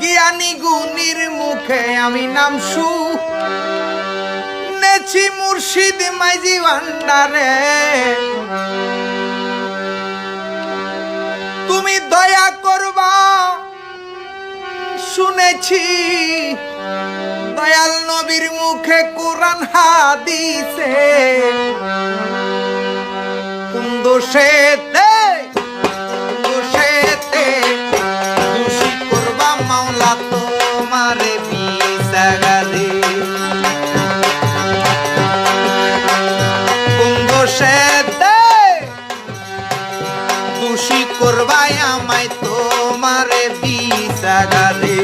জ্ঞানী গুণীর মুখে আমি নাম সু। নেছি মুর্শিদ মাইজি ভান্ডারে। তুমি দয়া করবা, শুনেছি দয়াল নবীর মুখে কোরআন হাদিসে। কোন দোষেতে দোষেতে দোষী করবাই আমায় তোমারে বিসাগারে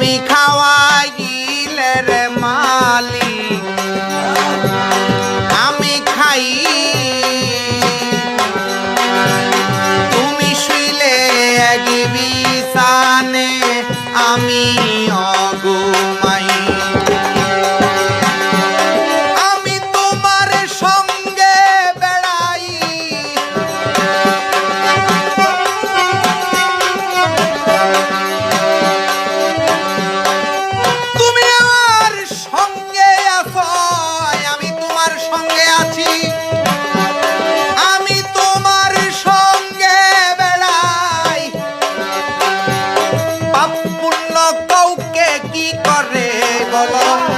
তুমি খাওয়াইলে রে মালিক। কি করে বলো?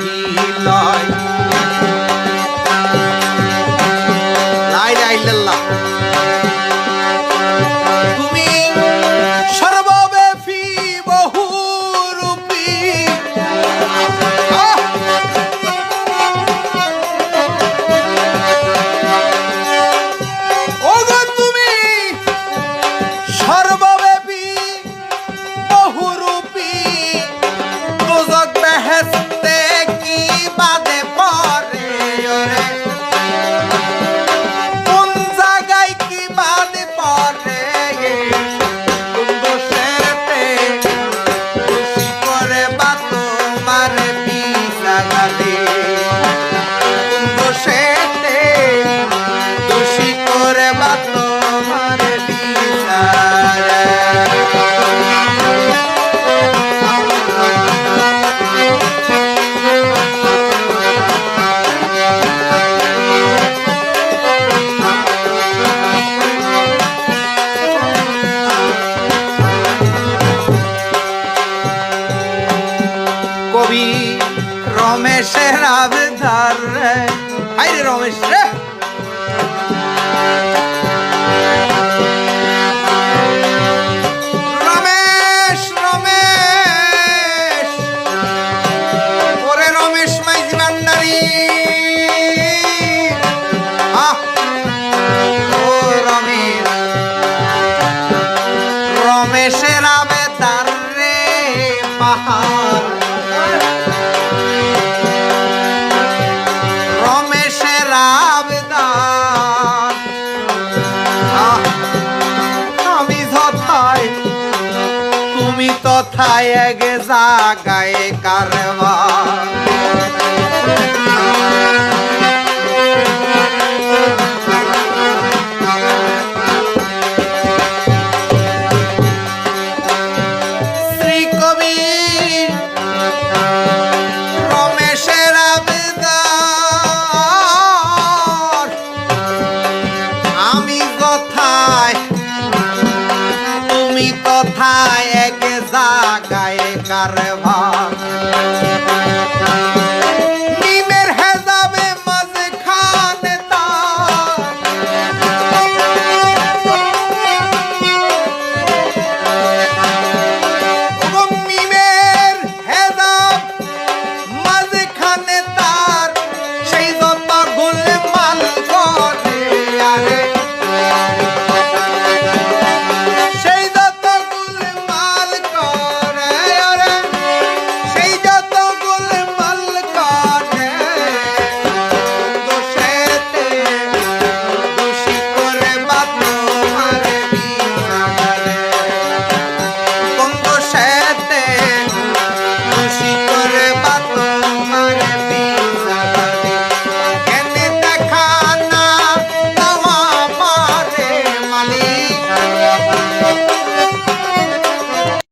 লাগিলায় রমেশের আবদার রে। হাই রে রমেশ রে। কোথায় গে জাগায় কারবার?